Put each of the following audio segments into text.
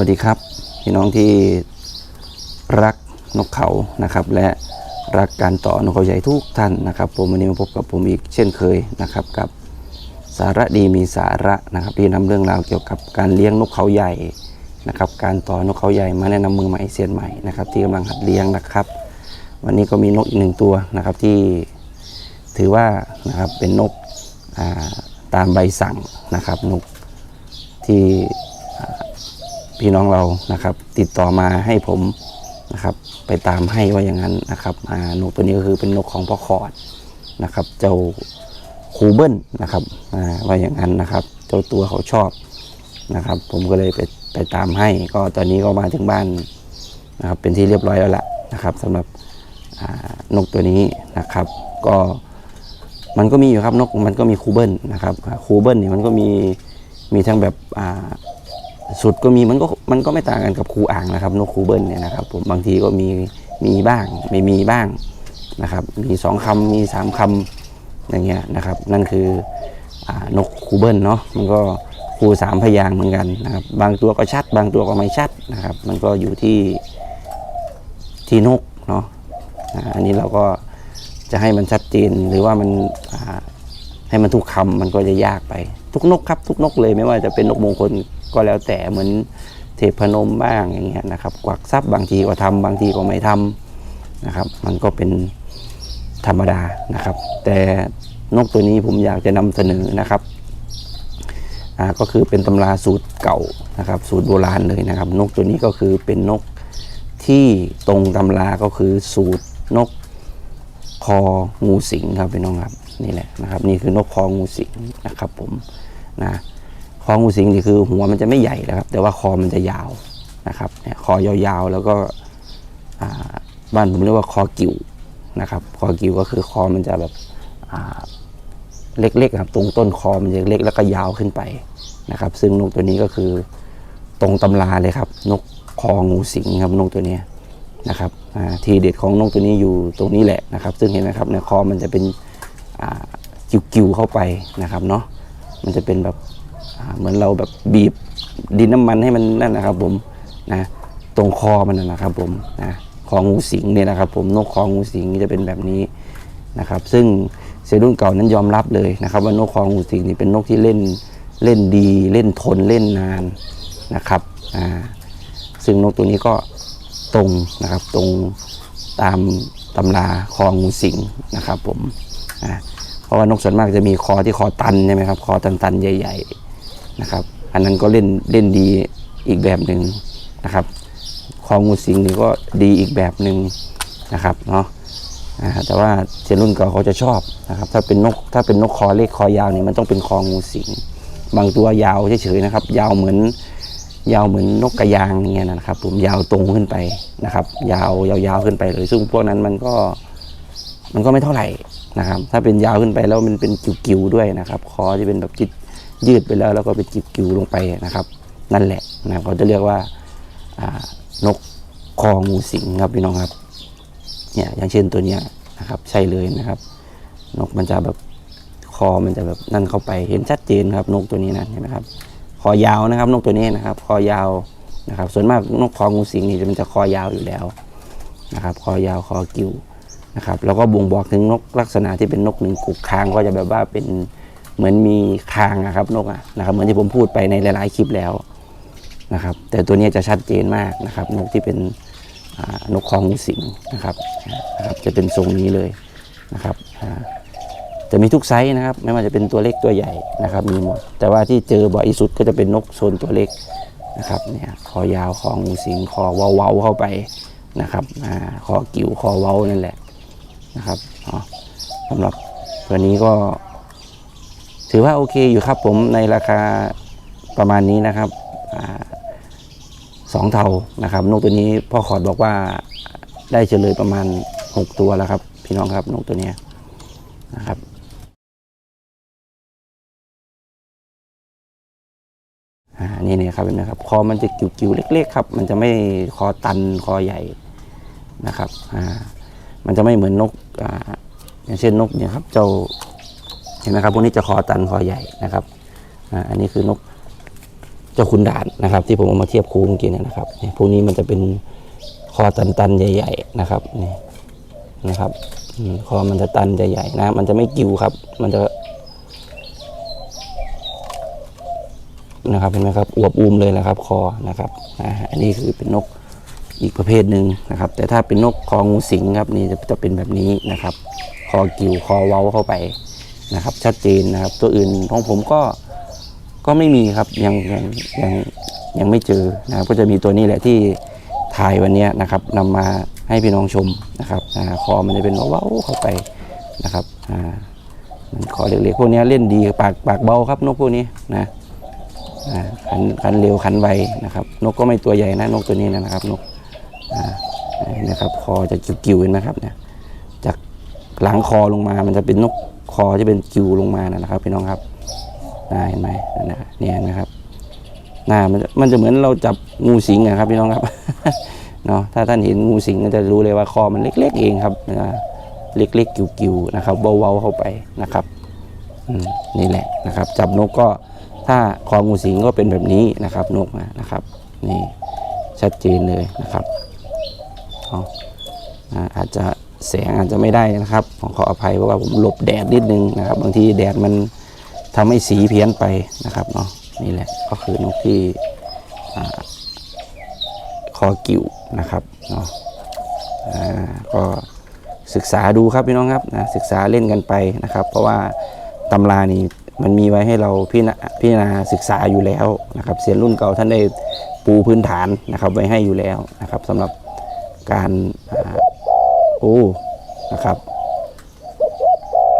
สวัสดีครับ พี่น้องที่รักนกเขานะครับ และรักการต่อนกเขาใหญ่ทุกท่านนะครับ ผมวันนี้มาพบกับผมอีกเช่นเคยนะครับ กับสาระดีมีสาระนะครับ ที่นำเรื่องราวเกี่ยวกับการเลี้ยงนกเขาใหญ่นะครับ การต่อนกเขาใหญ่มาแนะนำมือใหม่เซียนใหม่นะครับ ที่กำลังหัดเลี้ยงนะครับ วันนี้ก็มีนกอีกหนึ่งตัวนะครับที่ถือว่านะครับเป็นนกาตามใบสั่งนะครับนกที่ พี่น้องเรานะครับ ติดต่อมาให้ผมนะครับ ไปตามให้ว่าอย่างนั้นนะครับอ่านกตัวนี้ก็คือเป็นนกของพ่อขอดนะครับ เจ้าคูเบิลนะครับอ่าว่าอย่างนั้นนะครับ เจ้าตัวเขาชอบนะครับ ผมก็เลยไปไปตามให้ ก็ตอนนี้ก็มาถึงบ้านนะครับ เป็นที่เรียบร้อยแล้วล่ะนะครับสำหรับอ่านกตัวนี้นะครับ ก็มันก็มีอยู่ครับนกมันก็มีคูเบิลนะครับคูเบิลเนี่ยมันก็มีมีทั้งแบบอ่า สุดก็มีมันก็มันก็ไม่ต่างกันกับครูอ่างนะครับนกครูเบิลเนี่ยนะครับผมบางทีก็มีมีบ้างไม่มีบ้างนะครับ มีสองคำมีสามคำอย่างเงี้ยนะครับ นั่นคืออนกครูเบิลเนาะมันก็ครูสามพยางเหมือนกันนะครับ บางตัวก็ชัด บางตัวก็ไม่ชัดนะครับ มันก็อยู่ที่ที่นกเนาะอันนี้เราก็จะให้มันชัดเจนหรือว่ามันให้มันทุกคำมันก็จะยากไป ทุกนกครับ ทุกนกเลยไม่ว่าจะเป็นนกมงคล ก็แล้วแต่เหมือนเทพนมบ้างอย่างเงี้ยนะครับ กวักทรัพย์บางทีก็ทำบางทีก็ไม่ทำนะครับ มันก็เป็นธรรมดานะครับ แต่นกตัวนี้ผมอยากจะนำเสนอนะครับก็คือเป็นตำราสูตรเก่านะครับ สูตรโบราณเลยนะครับ นกตัวนี้ก็คือเป็นนกที่ตรงตำราก็คือสูตรนกคองูสิงครับพี่น้องครับนี่แหละนะครับ นี่คือนกคองูสิงนะครับผมนะ คองูสิงนี่คือหัวมันจะไม่ใหญ่นะครับ แต่ว่าคอมันจะยาวนะครับเนี่ยคอยาวๆแล้วก็บ้านผมเรียกว่าคอกิ่วนะครับคอกิ่วก็คือคอมันจะแบบเล็กๆครับตรงต้นคอมันจะเล็กแล้วก็ยาวขึ้นไปนะครับ ซึ่งนกตัวนี้ก็คือตรงตำราเลยครับ นกคองูสิงครับนกตัวนี้นะครับทีเด็ดของนกตัวนี้อยู่ตรงนี้แหละนะครับ ซึ่งเห็นไหมครับในคอมันจะเป็นอ่ากิ้วๆเข้าไปนะครับเนาะมันจะเป็นแบบ เหมือนเราแบบบีบดินน้ำมันให้มันนั่นนะครับ ผมนะตรงคอมันนะนะครับ ผมนะคองูสิงเนี่ยนะครับ ผมนกคองูสิงจะเป็นแบบนี้นะครับ ซึ่งเซรุ่นเก่านั้นยอมรับเลยนะครับว่านกคองูสิงนี่เป็นนกที่เล่นเล่นดีเล่นทนเล่นนานนะครับอ่าซึ่งนกตัวนี้ก็ตรงนะครับตรงตามตำราคองูสิงนะครับ ผมนะเพราะว่านกส่วนมากจะมีคอที่คอตันใช่ไหมครับ คอตันๆใหญ่ ๆ นะครับ อันนั้นก็เล่นเล่นดีอีกแบบหนึ่งนะครับคองูสิงนี่ก็ดีอีกแบบหนึ่งนะครับเนาะแต่ว่าเจนรุ่นเก่าเขาจะชอบนะครับ ถ้าเป็นนกถ้าเป็นนกคอเล็กคอยาวเนี่ยมันต้องเป็นคองูสิง บางตัวยาวเฉยๆนะครับ ยาวเหมือนยาวเหมือนนกกระยางเงี้ยนะครับ ผมยาวตรงขึ้นไปนะครับ ยาวยาวๆขึ้นไปเลยซึ่งพวกนั้นมันก็มันก็ไม่เท่าไหร่นะครับ ถ้าเป็นยาวขึ้นไปแล้วมันเป็นกิ่วๆด้วยนะครับ คอจะเป็นแบบจิต ยืดไปแล้วแล้วก็เป็นกิ่วลงไปนะครับ นั่นแหละนะเขาจะเรียกว่านกคองูสิงครับพี่น้องครับเนี่ยอย่างเช่นตัวเนี้ยนะครับ ใช่เลยนะครับ นกมันจะแบบคอมันจะแบบนั่นเข้าไปเห็นชัดเจนครับ นกตัวนี้นะเห็นไหมครับ คอยาวนะครับ นกตัวนี้นะครับ คอยาวนะครับ ส่วนมากนกคองูสิงนี่มันจะคอยาวอยู่แล้วนะครับ คอยาวคอกิ้วนะครับแล้วก็บ่งบอกถึงนกลักษณะที่เป็นนกหนึ่งกุกคางก็จะแบบว่าเป็น เหมือนมีคางนะครับนกอะนะครับ เหมือนที่ผมพูดไปในหลาย ๆ คลิปแล้วนะครับ แต่ตัวนี้จะชัดเจนมากนะครับ นกที่เป็นนกคองูสิงนะครับนะครับ จะเป็นทรงนี้เลยนะครับจะมีทุกไซส์นะครับ ไม่ว่าจะเป็นตัวเล็กตัวใหญ่นะครับ มีหมด แต่ว่าที่เจอบ่อยที่สุดก็จะเป็นนกโซนตัวเล็กนะครับเนี่ยคอยาวคองูสิงคอเว้าเข้าไปนะครับอ่าคอกิ่วคอเว้านั่นแหละนะครับสำหรับตัวนี้ก็ ถือว่าโอเคอยู่ครับผมในราคาประมาณนี้นะครับอสองเท่านะครับนกตัวนี้พ่อขอดบอกว่าได้เฉลยประมาณ 6 ตัวแล้วครับ พี่น้องครับนกตัวนี้นะครับนี่นี่ครับเห็นะครับคอมันจะกิ่วๆเล็ก ๆ ครับ มันจะไม่คอตันคอใหญ่นะครับอ่ามันจะไม่เหมือนนกอ่าอย่างเช่นนกเนี่ยครับ เจ้า เห็นไหมครับพวกนี้จะคอตันคอใหญ่นะครับอันนี้คือนกเจ้าคุณด่านนะครับ ที่ผมเอามาเทียบคู่เมื่อกี้เนยนะครับพวกนี้มันจะเป็นคอตันๆใหญ่ ๆนะครับนี่นะครับคอมันจะตันใหญ่ๆนะ มันจะไม่กิ้วครับ มันจะนะครับเห็นไหมครับอวบอูมเลยแหละครับ คอนะครับอันนี้คือเป็นนกอีกประเภทหนึ่งนะครับ แต่ถ้าเป็นนกคองูสิงครับนี่จะจะเป็นแบบนี้นะครับ คอกิ่วคอเว้าเข้าไป นะครับ ชัดเจนนะครับ ตัวอื่นของผมก็ก็ไม่มีครับยังยังยังยังไม่เจอนะครับก็จะมีตัวนี้แหละที่ถ่ายวันนี้นะครับนำมาให้พี่น้องชมนะครับคอมันจะเป็นว้าๆเข้าไปนะครับอ่ามันคอเล็กๆพวกนี้เล่นดีปากปากเบาครับนกพวกนี้นะขันขันเร็วขันไวนะครับ นกก็ไม่ตัวใหญ่นะนกตัวนี้นะครับ นกอ่านะครับคอจะกิ่วๆเห็นะครับเนี่ย หลังคอลงมา มันจะเป็นนกคอจะเป็นกิวลงมานะครับพี่น้องครับน่าเห็นไหมนะเนี่ยนะครับหน้ามันจะมันจะเหมือนเราจับงูสิงนะครับพี่น้องครับเนาะถ้าท่านเห็นงูสิงก็จะรู้เลยว่าคอมันเล็ก ๆ เองครับอ่าเล็กๆกิวๆนะครับเบาๆเข้าไปนะครับนี่แหละนะครับ จับนกก็ถ้าคองูสิงก็เป็นแบบนี้นะครับ นกนะครับนี่ชัดเจนเลยนะครับอาอ่าอาจจะ แสงอาจจะไม่ได้นะครับขอขออภัยเพราะว่าผมหลบแดดนิดนึงนะครับ บางทีแดดมันทำให้สีเพี้ยนไปนะครับเนาะนี่แหละก็คือนกที่คอกิ่วนะครับเนาะก็ศึกษาดูครับพี่น้องครับนะศึกษาเล่นกันไปนะครับ เพราะว่าตำรานี่มันมีไว้ให้เราพี่นาพี่นาศึกษาอยู่แล้วนะครับ เสียนรุ่นเก่าท่านได้ปูพื้นฐานนะครับไว้ให้อยู่แล้วนะครับสำหรับการ โอ้นะครับ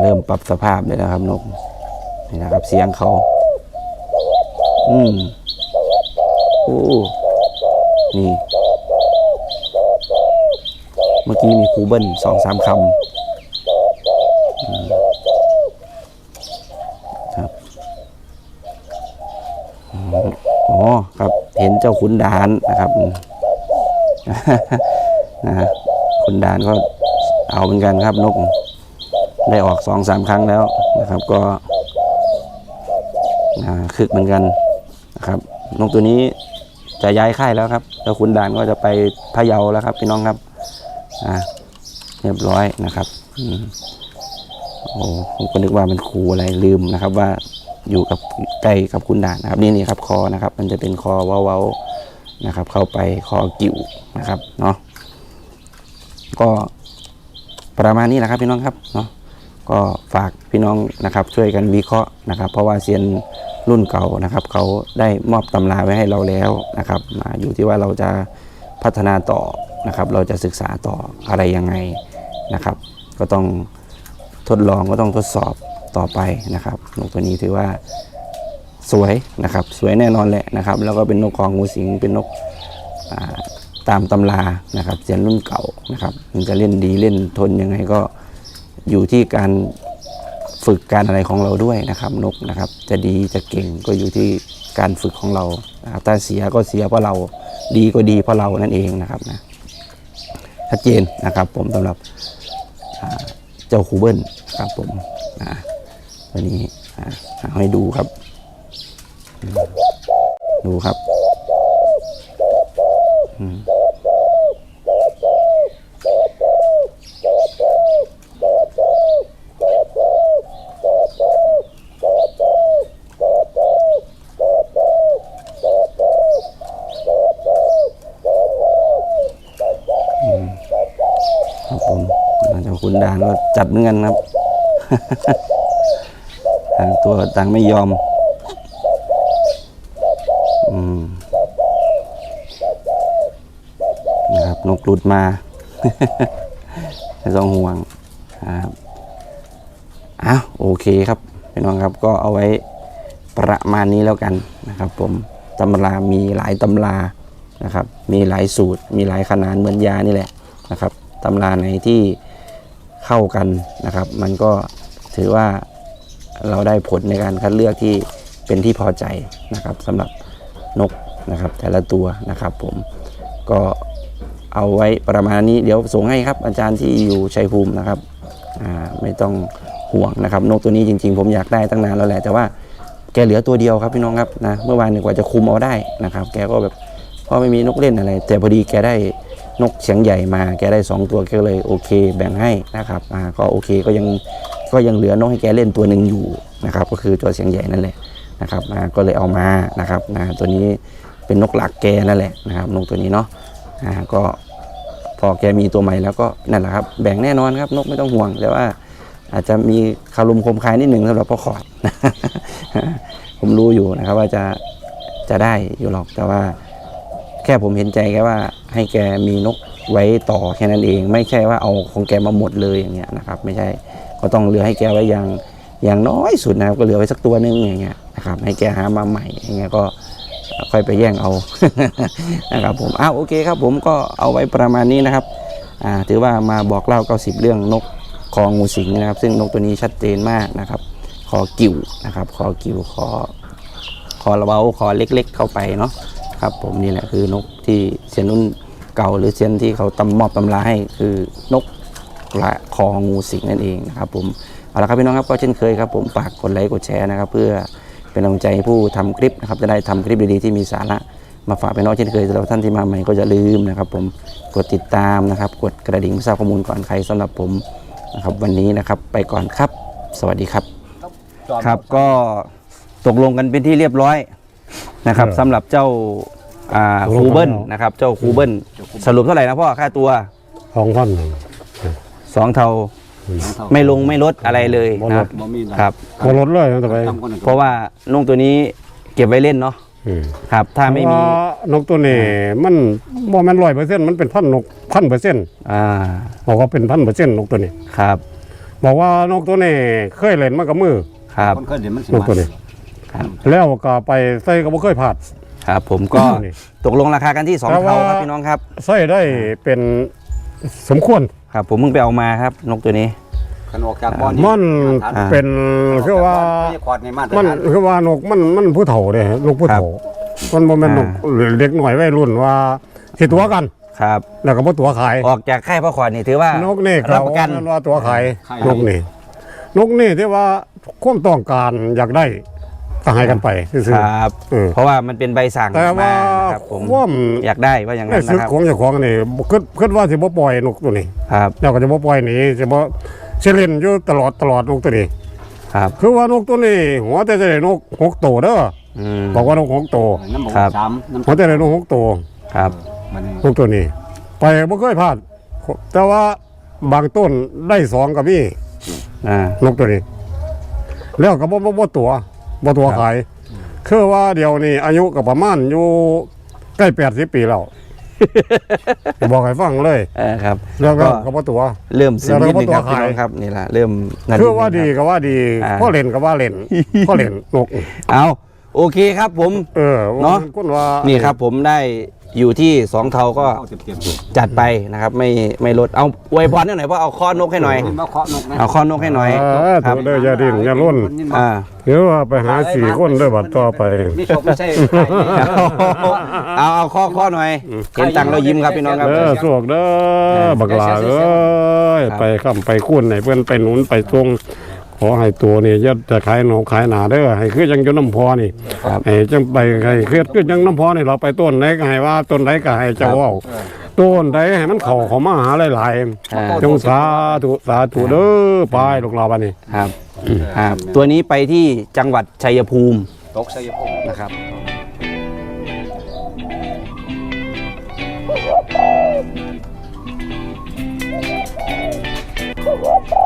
เริ่มปรับสภาพเลยนะครับนกนี่นะครับ เสียงเขา อืมโอ้นี่ เมื่อกี้มีคูเบิลสองสามคำครับอ๋อครับ เห็นเจ้าขุนดานนะครับนะ ขุนดานก็เอาเหมือนกันครับนก ได้ออกสองสามครั้งแล้วนะครับ ก็คึกเหมือนกันนะครับ นกตัวนี้จะย้ายค่ายแล้วครับเจ้าขุนดานก็จะไปพะเยาแล้วครับ พี่น้องครับเรียบร้อยนะครับอโอ้ผมก็นึกว่ามันครูอะไรลืมนะครับ ว่าอยู่กับใกล้กับคุณด่านนะครับ นี่นี่ครับคอนะครับ มันจะเป็นคอเว้าๆนะครับ เข้าไปคอกิ่วนะครับเนาะ ก็ประมาณนี้แหละครับพี่น้องครับเนาะก็ฝากพี่น้องนะครับช่วยกันวิเคราะห์นะครับ เพราะว่าเซียนรุ่นเก่านะครับ เขาได้มอบตำราไว้ให้เราแล้วนะครับมาอยู่ที่ว่าเราจะพัฒนาต่อนะครับ เราจะศึกษาต่ออะไรยังไงนะครับ ก็ต้องทดลองก็ต้องทดสอบต่อไปนะครับนกตัวนี้ถือว่าสวยนะครับ สวยแน่นอนแหละนะครับ แล้วก็เป็นนกของงูสิงเป็นนก ตามตำรานะครับเสียนรุ่นเก่านะครับมันจะเล่นดีเล่นทนยังไงก็อยู่ที่การฝึกการอะไรของเราด้วยนะครับนกนะครับ จะดีจะเก่งก็อยู่ที่การฝึกของเรานะครับถ้าเสียก็เสียเพราะเราดีก็ดีเพราะเรานั่นเองนะครับนะชัดเจนนะครับผมสำหรับเจ้าคูเบิลครับผมอ่าตัวนี้ให้ดูครับ ดูครับ อืมครับผม คุณดานก็จัดเหมือนกันครับทางตัวต่างไม่ยอม อืมนะครับนกหลุดมาไม่ต้องห่วงครับอ้าวโอเคครับพี่น้องครับก็เอาไว้ประมาณนี้แล้วกันนะครับ ผมตำรามีหลายตำรานะครับ มีหลายสูตร มีหลายขนาดเหมือนยานี่แหละนะครับตำราไหนที่ เข้ากันนะครับ มันก็ถือว่าเราได้ผลในการคัดเลือกที่เป็นที่พอใจนะครับสำหรับนกนะครับ แต่ละตัวนะครับ ผมก็เอาไว้ประมาณนี้เดี๋ยวส่งให้ครับ อาจารย์ที่อยู่ชัยภูมินะครับไม่ต้องห่วงนะครับ นกตัวนี้จริง ๆ ผมอยากได้ตั้งนานแล้วแหละแต่ว่าแกเหลือตัวเดียวครับพี่น้องครับนะเมื่อวานนึกว่าจะคุมเอาได้นะครับ แกก็แบบเพราะไม่มีนกเล่นอะไร แต่พอดีแกได้ นกเสียงใหญ่มาแกได้สองตัวแกก็เลยโอเค แบ่งให้นะครับอ่าก็โอเคก็ยังก็ยังเหลือนกให้แกเล่นตัวหนึ่งอยู่นะครับก็คือตัวเสียงใหญ่นั่นแหละนะครับอ่าก็เลยเอามานะครับนะตัวนี้เป็นนกหลักแกนั่นแหละนะครับนกตัวนี้เนาะอ่าก็พอแกมีตัวใหม่แล้วก็นั่นแหละครับแบ่งแน่นอนครับนกไม่ต้องห่วงแต่ว่าอาจจะมีคารมคมคายนิดหนึ่งสำหรับพ่อขอดผมรู้อยู่นะครับว่าจะจะได้อยู่หรอกแต่ว่า แค่ผมเห็นใจแกว่าให้แกมีนกไว้ต่อแค่นั้นเอง ไม่ใช่ว่าเอาของแกมาหมดเลยอย่างเงี้ยนะครับ ไม่ใช่ก็ต้องเหลือให้แกไว้อย่างอย่างน้อยสุดนะครับก็เหลือไว้สักตัวหนึงอย่างเงี้ยนะครับให้แกหามาใหม่อย่างเงี้ยก็ค่อยไปแย่งเอานะครับผมอ้าวโอเคครับ ผมก็เอาไว้ประมาณนี้นะครับอ่าถือว่ามาบอกเล่า 90 เรื่องนกคองูสิงนะครับ ซึ่งนกตัวนี้ชัดเจนมากนะครับ คอกิ่วนะครับ คอกิ่วคอคอระเบ้าคอเล็ก ๆ เข้าไปเนาะ ครับ ผมนี่แหละคือนกที่เซียนนุ่นเก่าหรือเซียนที่เขาตำมอบตำราให้คือนกละคองูสิงนั่นเองนะครับผมเอาละครับพี่น้องครับก็เช่นเคยครับผมฝากกดไลค์กดแชร์นะครับ เพื่อเป็นกำลังใจให้ผู้ทำคลิปนะครับจะได้ทำคลิปดีๆที่มีสาระมาฝากพี่น้องเช่นเคยสำหรับท่านที่มาใหม่ก็จะลืมนะครับ ผมกดติดตามนะครับ กดกระดิ่งเพื่อทราบข้อมูลก่อนใครสำหรับผมนะครับวันนี้นะครับไปก่อนครับ สวัสดีครับครับก็ตกลงกันเป็นที่เรียบร้อยนะครับเออสำหรับเจ้า อ่าตกลงคูเบิลกันแล้วนะครับเจ้าคูเบิลสรุปเท่าไหร่นะพ่อค่าตัวสองพันสองเท่าไม่ลงไม่ลดอะไรเลยบ่ลนะดบ่มีนะครับก็ลดเลยนะต่อไปทำคนอื่นเพราะว่านุ่งตัวนี้เก็บไว้เล่นเนาะอืมครับ ถ้าไม่มีเพราะว่านกตัวนี้มันบ่แม่นร้อยเปอร์เซ็นต์มันเป็นพันนกพันเปอร์เซ็นต์อ่าบอกว่าเป็นพันเปอร์เซ็นต์นกตัวนี้ครับ บอกว่านกตัวนี้เคยเล่นมากับมือครับคนเคยเดี๋ยวมันสินกตัวนี้ครับแล้วก็ไปใส่ก็บ่เคยพลาด ครับ ผมก็นี่ ตกลงราคากันที่สองแต่ว่าเท่าครับพี่น้องครับ ใส่ได้เป็นสมควรครับ ผมเพิ่งไปเอามาครับ นกตัวนี้คันออกจากบ่อนมันอ่า เป็นคือว่าไม่ขอดในมาตรมันฐานคือว่านกมันมันผู้เฒ่าเด้นกผู้เฒ่ามันบ่แม่นนกเด็กหน่อยวัยรุ่นว่าสิตัวกัน ครับ แล้วก็บ่ตัวขาย ออกจากค่ายพ่อขอดนี่ถือว่านกนี่รัเขาบประกัน ว่าตัวขายนกนี่นกนี่ที่ว่าความต้องการอยากได้ ก็ให้กันไปซื่อครับๆเออ เพราะว่ามันเป็นใบสั่งแต่ว่ามานะครับผมความ อยากได้ว่าอย่างในนั้นสึกนะครับของเจ้าของนี่คิดคิดว่าสิบ่ปล่อยนกตัวนี้ครับแล้วก็จะบ่ปล่อยหนีสิบ่สิเล่นอยู่ตลอดตลอดนกตัวนี้ ครับคือว่านกตัวนี้หัวแต่จะได้นกหกตัวเด้ออืม บอกว่านกหกตัวน้ำหมูครับ สามน้ำหัวแต่ได้นกหกตัวครับมันนี่นกตัวนี้ ไปบ่เคยพลาดแต่ว่าบางต้นได้สองก็มีอ่านกตัวนี้ แล้วก็บ่บ่บ่ตัว บ่ตัวขาย คือว่าเดี๋ยวนี้อายุก็ประมาณอยู่ใกล้แปดสิบปีแล้ว บอกให้ฟังเลย เออครับแล้วก็ก็ก็บ่ตัว เริ่มซึมนิดนึงครับแล้วก็ตัวพี่น้องขายครับนี่แหละเริ่มนั่นคือว่านิดีนึงครับก็ว่าดีอ่าพ่อเล่นก็ว่าเล่นพ่อเล่นนกเอาโอเคครับผม เออเนาะคนว่านี่นี่ครับผมได้ อยู่ที่สองเทาก็เอาเต็มๆจัดไปนะครับ ไม่ไม่ลดเอาอวยพรหน่อยเพราะเอาข้อนกให้หน่อย นี่มาเคาะนกนะเอาข้อนกให้หน่อยเออครับตัวเด้ออย่าดิ้นอย่าล้นอ่า เดี๋ยวว่าไปหาสี่คนเด้อบัดต่อไปนี่ชมไม่ใช่ เอาเอาข้อข้อหน่อย เห็นตังค์เรายิ้มครับพี่น้องครับ เด้อสวกเด้อบักหลาเอ้ยครับไปค้ำไปคุ้นให้เพื่อนไปหนุนไปตรง ขอให้ตัวนี่อย่าจะขายหนอขายหนาเด้อให้คือจังอยู่น้ำพอนี่ครับให้จังไปให้คือคือจังน้ำพอนี่เราไปต้นไหนก็ให้ว่าต้นไหนก็ให้เจ้าเว้าต้นไหนให้มันเข้าเข้ามาหาหลายอ่า ๆจงสาธุสาธุเด้อไปลูกหลานบัดนี้ ครับครับ ตัวนี้ไปที่จังหวัดชัยภูมิตกใส่พงนะครับ What?